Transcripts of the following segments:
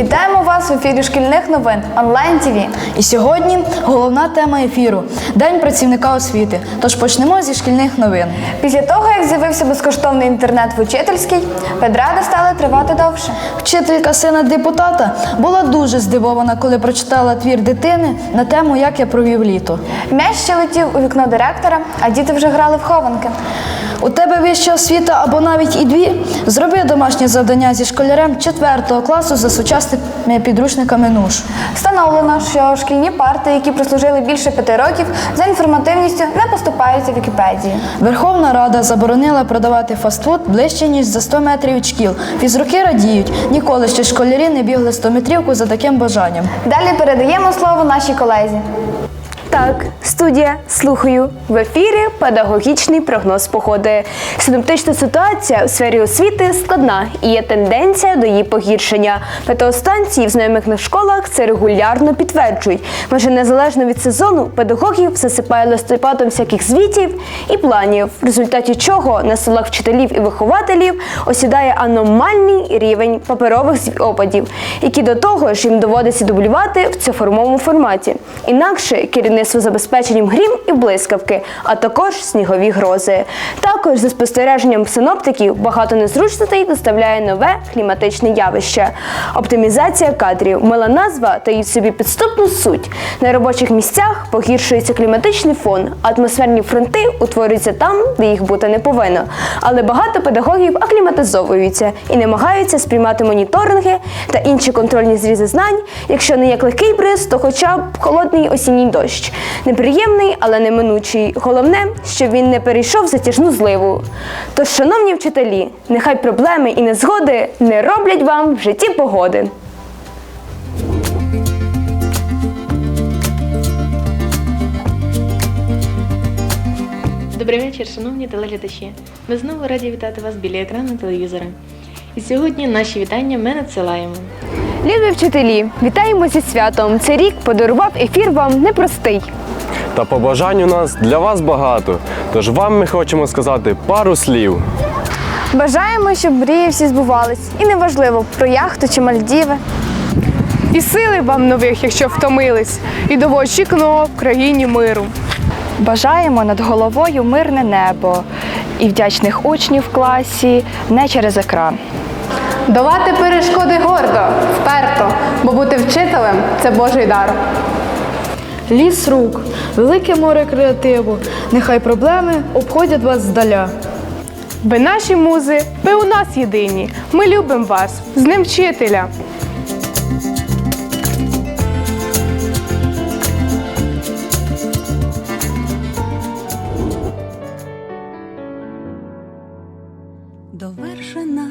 Вітаємо вас в ефірі шкільних новин онлайн ТВ. І сьогодні головна тема ефіру День працівника освіти. Тож почнемо зі шкільних новин. Після того, як з'явився безкоштовний інтернет в учительській, педради стали тривати довше. Вчителька сина депутата була дуже здивована, коли прочитала твір дитини на тему, як я провів літо. М'яч ще летів у вікно директора, а діти вже грали в хованки. У тебе вища освіта або навіть і дві. Зроби домашнє завдання зі школярем 4 класу за сучасними підручниками НУШ. Встановлено, що шкільні парти, які прослужили більше п'яти років, за інформативністю не поступаються в Вікіпедії. Верховна Рада заборонила продавати фастфуд ближче, ніж за 100 метрів від шкіл. Фізруки радіють. Ніколи ще школярі не бігли 100-метрівку за таким бажанням. Далі передаємо слово нашій колезі. Так, студія, слухаю. В ефірі педагогічний прогноз погоди. Синоптична ситуація у сфері освіти складна і є тенденція до її погіршення. Метеостанції в знайомих на школах це регулярно підтверджують. Майже незалежно від сезону педагогів засипає листопадом всяких звітів і планів, в результаті чого на селах вчителів і вихователів осідає аномальний рівень паперових опадів, які до того ж їм доводиться дублювати в цифровому форматі. Інакше керівництво забезпеченням грім і блискавки, а також снігові грози. Також за спостереженням синоптиків багато незручностей доставляє нове кліматичне явище. Оптимізація кадрів мила назва таїть собі підступну суть. На робочих місцях погіршується кліматичний фон, атмосферні фронти утворюються там, де їх бути не повинно. Але багато педагогів акліматизовуються і намагаються сприймати моніторинги та інші контрольні зрізи знань, якщо не як легкий бриз, то хоча б холодний осінній дощ. Неприємний, але неминучий. Головне, щоб він не перейшов затяжну зливу. Тож, шановні вчителі, нехай проблеми і незгоди не роблять вам в житті погоди. Добрий вечір, шановні телеглядачі. Ми знову раді вітати вас біля екрану телевізора. І сьогодні наші вітання ми надсилаємо. Любі вчителі, вітаємо зі святом. Цей рік подарував ефір вам непростий. Та побажань у нас для вас багато. Тож вам ми хочемо сказати пару слів. Бажаємо, щоб мрії всі збувались. І неважливо, про яхту чи Мальдіви. І сили вам нових, якщо втомились, і довгоочікуваного в країні миру. Бажаємо над головою мирне небо і вдячних учнів в класі не через екран. Долати перешкоди гордо, вперто, бо бути вчителем це Божий дар. Ліс рук, велике море креативу. Нехай проблеми обходять вас здаля. Ви наші музи, ви у нас єдині. Ми любимо вас, з ним вчителя. довершена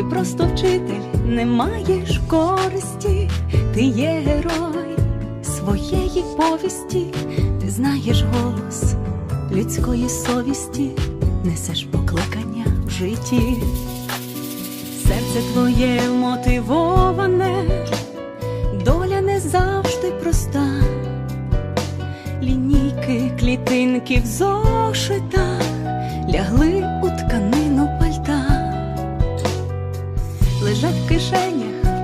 Ти просто вчитель, не маєш користі, ти є герой своєї повісті, ти знаєш голос людської совісті, несеш покликання в житті, серце твоє мотивоване, доля не завжди проста, лінійки, клітинки в зошитах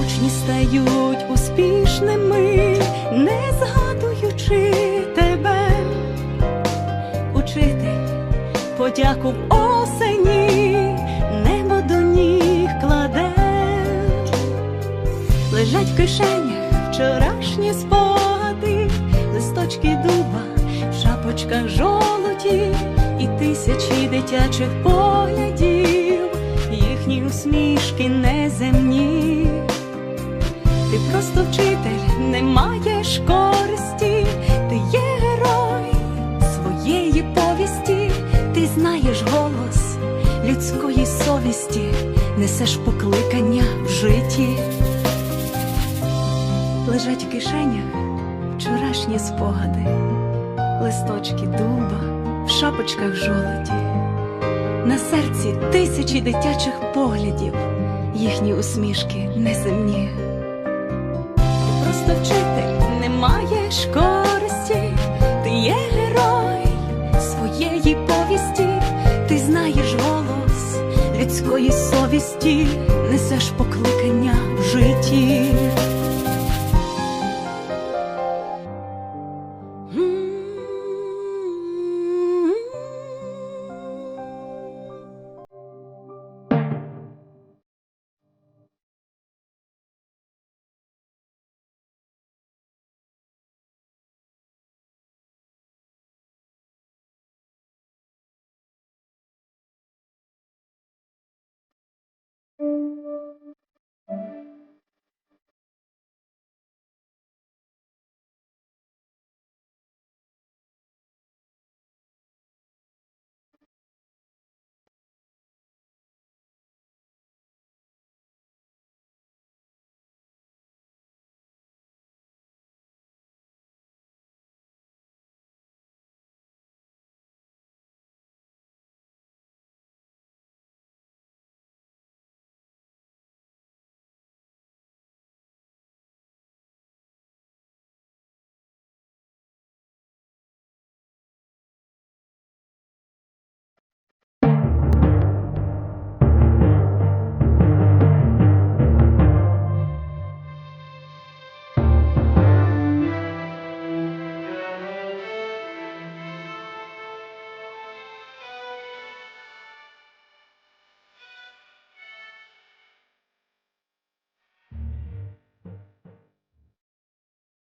Учні стають успішними, не згадуючи. подяку в осені, небо до ніг кладе, лежать в кишенях вчорашні спогади, листочки дуба, в шапочках жолоті і тисячі дитячих поглядів, їхні усмішки неземні. Ти просто вчитель, не маєш користі, ти є. Знаєш голос людської совісті, несеш покликання в житті. Лежать в кишенях вчорашні спогади, листочки дуба, в шапочках жолоді, на серці тисячі дитячих поглядів, їхні усмішки неземні. Ти просто вчитель, не маєш людської совісті, несеш покликання в житті.